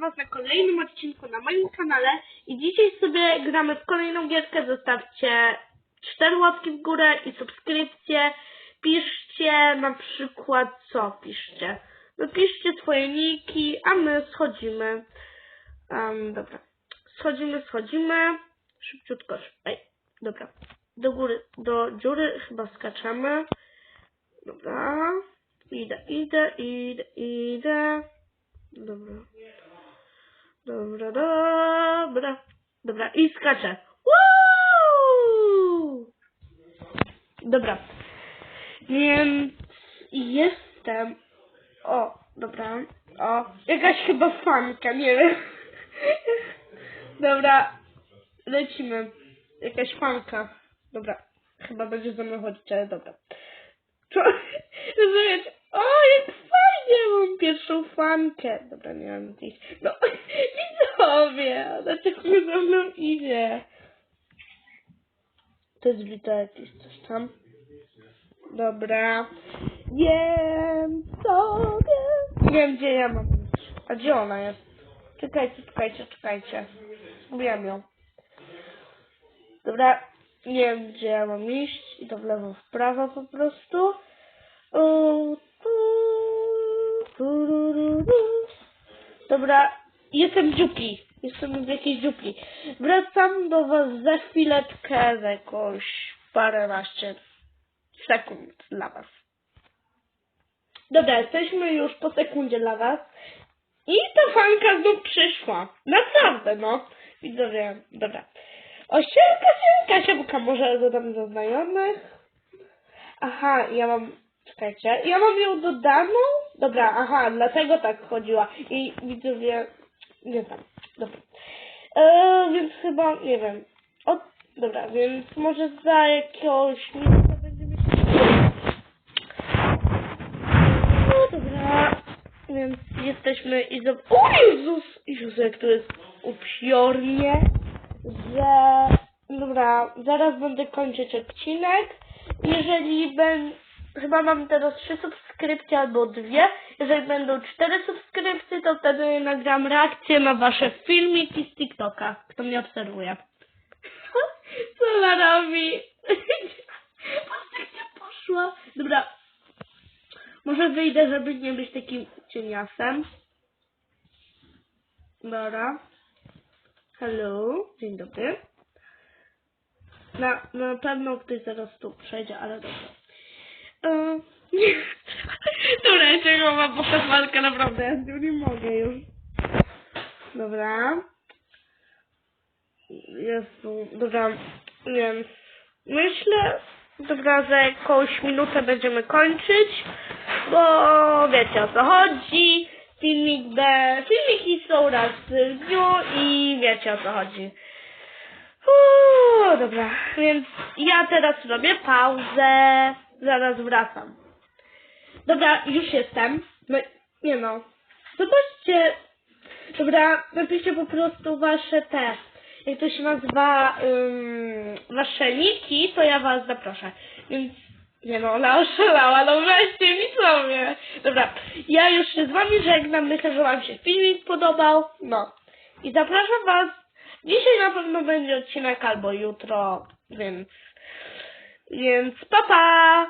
Was na kolejnym odcinku na moim kanale i dzisiaj sobie gramy w kolejną gierkę. Zostawcie cztery łapki w górę i subskrypcję. Piszcie na przykład co piszcie. No piszcie swoje niki, a my schodzimy. Um, dobra. Schodzimy, schodzimy. Szybciutko. Ej, dobra. Do góry, do dziury chyba skaczemy. Dobra. Idę, idę, idę, idę. Dobra. Dobra, dobra. Dobra, i skaczę. Woo! Dobra. Więc jestem. O, dobra. O, jakaś chyba fanka, nie wiem. Dobra, lecimy. Jakaś fanka. Dobra, chyba będzie ze mną chodzić, ale dobra. Co? Rozumiecie? O, jak fajnie, mam pierwszą fankę. Dobra, nie mam gdzieś. No, widzowie, dlaczego ze mną idzie? To jest wita jakieś coś tam. Dobra. Wiem sobie. Nie wiem, gdzie ja mam. A gdzie ona jest? Czekajcie, czekajcie, czekajcie. Zgubiłam ją. Dobra, nie wiem gdzie ja mam iść. Idę w lewo, w prawo po prostu tu, tu, ru, ru, ru. Dobra, jestem dziupli. Jestem w jakiejś dziupli. Wracam do was za chwileczkę, za jakąś paręnaście sekund dla was. Dobra, jesteśmy już po sekundzie dla was. I ta fanka znów przyszła. Naprawdę, no. Widzowie, dobra. O, siemka, siemka, siemka, może dodam do znajomych. Aha, ja mam, czekajcie, ja mam ją dodaną? Dobra, aha, dlatego tak chodziła. I widzowie, nie znam, dobra. E, więc chyba, nie wiem. O, dobra, więc może za jakiegoś minuta będziemy się... No dobra, więc jesteśmy i zob... O Jezus! Jezus, jak to jest upiornie, że... Dobra, zaraz będę kończyć odcinek. Jeżeli będę... Chyba mam teraz trzy subskrypcje albo dwie. Jeżeli będą cztery subskrypcje, to wtedy nagram reakcję na wasze filmiki z TikToka. Kto mnie obserwuje. Co ona robi? Patrzcie, gdzie poszła. Dobra, może wyjdę, żeby nie być takim cieniasem. Dobra. Hello. Dzień dobry. Na, na pewno ktoś zaraz tu przejdzie, ale dobra. E, dobra, jeszcze mam pokazmalkę, naprawdę, ja z nią nie mogę już. Dobra. Jezu, dobra, więc myślę, dobra, za jakąś minutę będziemy kończyć, bo wiecie o co chodzi. Filmik B, filmiki są raz w dniu i wiecie o co chodzi. Uuu, dobra, więc ja teraz robię pauzę, zaraz wracam. Dobra, już jestem. No, nie no. Zobaczcie. Dobra, napiszcie po prostu wasze te, jak to się nazywa, wasze niki, to ja was zaproszę. Więc, nie no, ona oszalała, no weźcie mi sobie. Dobra, ja już się z wami żegnam, myślę, że wam się filmik podobał, no. I zapraszam was, dzisiaj na pewno będzie odcinek albo jutro, więc, więc pa pa!